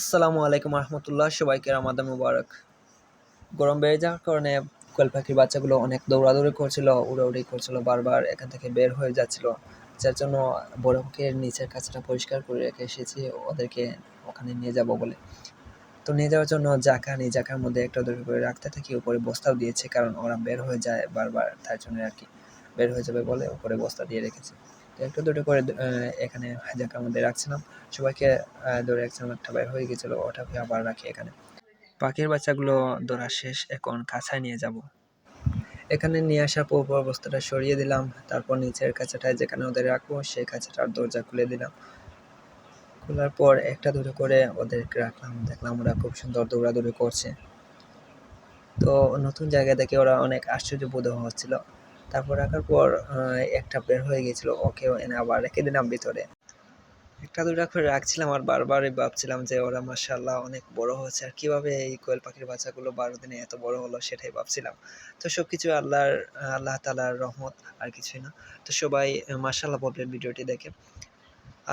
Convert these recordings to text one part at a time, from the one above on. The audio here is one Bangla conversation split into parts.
আসসালামু আলাইকুম রহমতুল্লাহ, সবাইকে রামাদান মুবারক। গরম বেড়ে যাওয়ার কারণে কোয়েল পাখির বাচ্চাগুলো অনেক দৌড়াদৌড়ি করছিল, উড়াউড়ি করছিল, বারবার এখান থেকে বের হয়ে যাচ্ছিল। যার জন্য পাখির নিচের কাছটা পরিষ্কার করে রেখে এসেছি, ওদেরকে ওখানে নিয়ে যাব বলে। তো নিয়ে যাওয়ার জন্য জাকা নিয়ে জাকার মধ্যে একটা দুটো করে রাখতে থাকি, উপরে বস্তাও দিয়েছে, কারণ ওরা বের হয়ে যায় বারবার, তার জন্য আর কি। বের হয়ে যাবে বলে উপরে বস্তা দিয়ে রেখেছি। একটা দুটো করে এখানে জাকার মধ্যে রাখছিলাম। সবাইকে ধরে রাখছিলাম একটা বের হয়ে গেছিল ওটাকে আবার রাখি এখানে। পাখির বাচ্চাগুলো ধরা শেষ, এখন কাছায় নিয়ে যাব। এখানে নিয়ে আসার পর পর বস্তাটা সরিয়ে দিলাম, তারপর নিচের কাছাটায় যেখানে ওদের রাখব, সেই কাছাটার দরজা খুলে দিলাম। খোলার পর একটা দুটো করে ওদেরকে রাখলাম, দেখলাম ওরা খুব সুন্দর দৌড়াদৌড়ি করছে। তো নতুন জায়গা দেখে ওরা অনেক আশ্চর্য বোধ হচ্ছিল। তারপর রাখার পর একটা বের হয়ে গেছিল ওকেও এনে আবার রেখে দিলাম ভিতরে। একটা দুটা করে রাখছিলাম আর বারবারই ভাবছিলাম যে ওরা মাসাল্লাহ অনেক বড় হয়েছে। আর কীভাবে এই কোয়েল পাখির বাচ্চাগুলো বারো দিনে এত বড় হলো সেটাই ভাবছিলাম। তো সব কিছু আল্লাহর, আল্লাহ তালার রহমত, আর কিছুই না। তো সবাই মাসাল্লাহ বলবেন ভিডিওটি দেখে।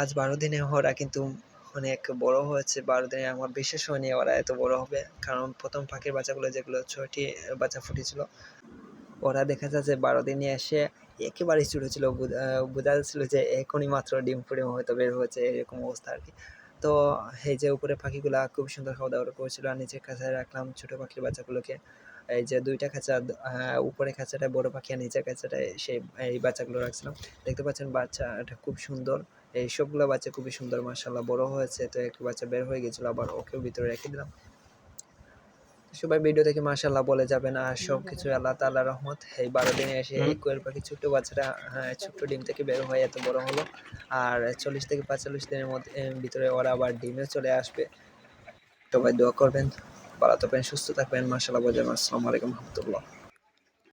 আজ বারো দিনে ওরা কিন্তু অনেক বড় হয়েছে। বারো দিনে আমার বিশেষ হয়নি ওরা এত বড় হবে। কারণ প্রথম পাখির বাচ্চাগুলো যেগুলো ছয়টি বাচ্চা ফুটেছিল ওরা দেখা যায় যে বারো দিনে এসে একেবারেই ছোটো ছিল বোঝা যাচ্ছিল যে এখনই মাত্র ডিম ফুটে হয়তো বের হয়েছে, এরকম অবস্থা আর কি। তো এই যে উপরে পাখিগুলো খুব সুন্দর খাওয়া দাওয়া করছিল আর নিচের খাঁচায় রাখলাম ছোটো পাখির বাচ্চাগুলোকে। এই যে দুইটা খাঁচা উপরে খাঁচাটায় বড় পাখি আর নিচের খাঁচাটায় সেই, এই বাচ্চাগুলো রাখছিলাম। দেখতে পাচ্ছেন বাচ্চাটা খুব সুন্দর। এই সবগুলো বাচ্চা খুবই সুন্দর মাসাল্লাহ বড় হয়েছে। তো একটা বাচ্চা বের হয়ে গেছিল, আবার ওকেও ভিতরে রেখে দিলাম। সবাই ভিডিও দেখে মাশাল্লাহ বলে যাবেন আর সব কিছু আল্লাহ তাআলা রহমত। এই বারো দিনে এসে এই কোয়েল পাখি ছোট্ট বাচ্চারা হ্যাঁ, ছোট্ট ডিম থেকে বের হয়ে এত বড় হলো। আর চল্লিশ থেকে পঁয়তাল্লিশ দিনের মধ্যে ভিতরে ওরা আবার ডিমে চলে আসবে। সবাই দোয়া করবেন ভালো থাকবেন সুস্থ থাকবেন। মাশাল্লাহ বোঝাবেন আসসালামু আলাইকুম রহমতুল্লাহ।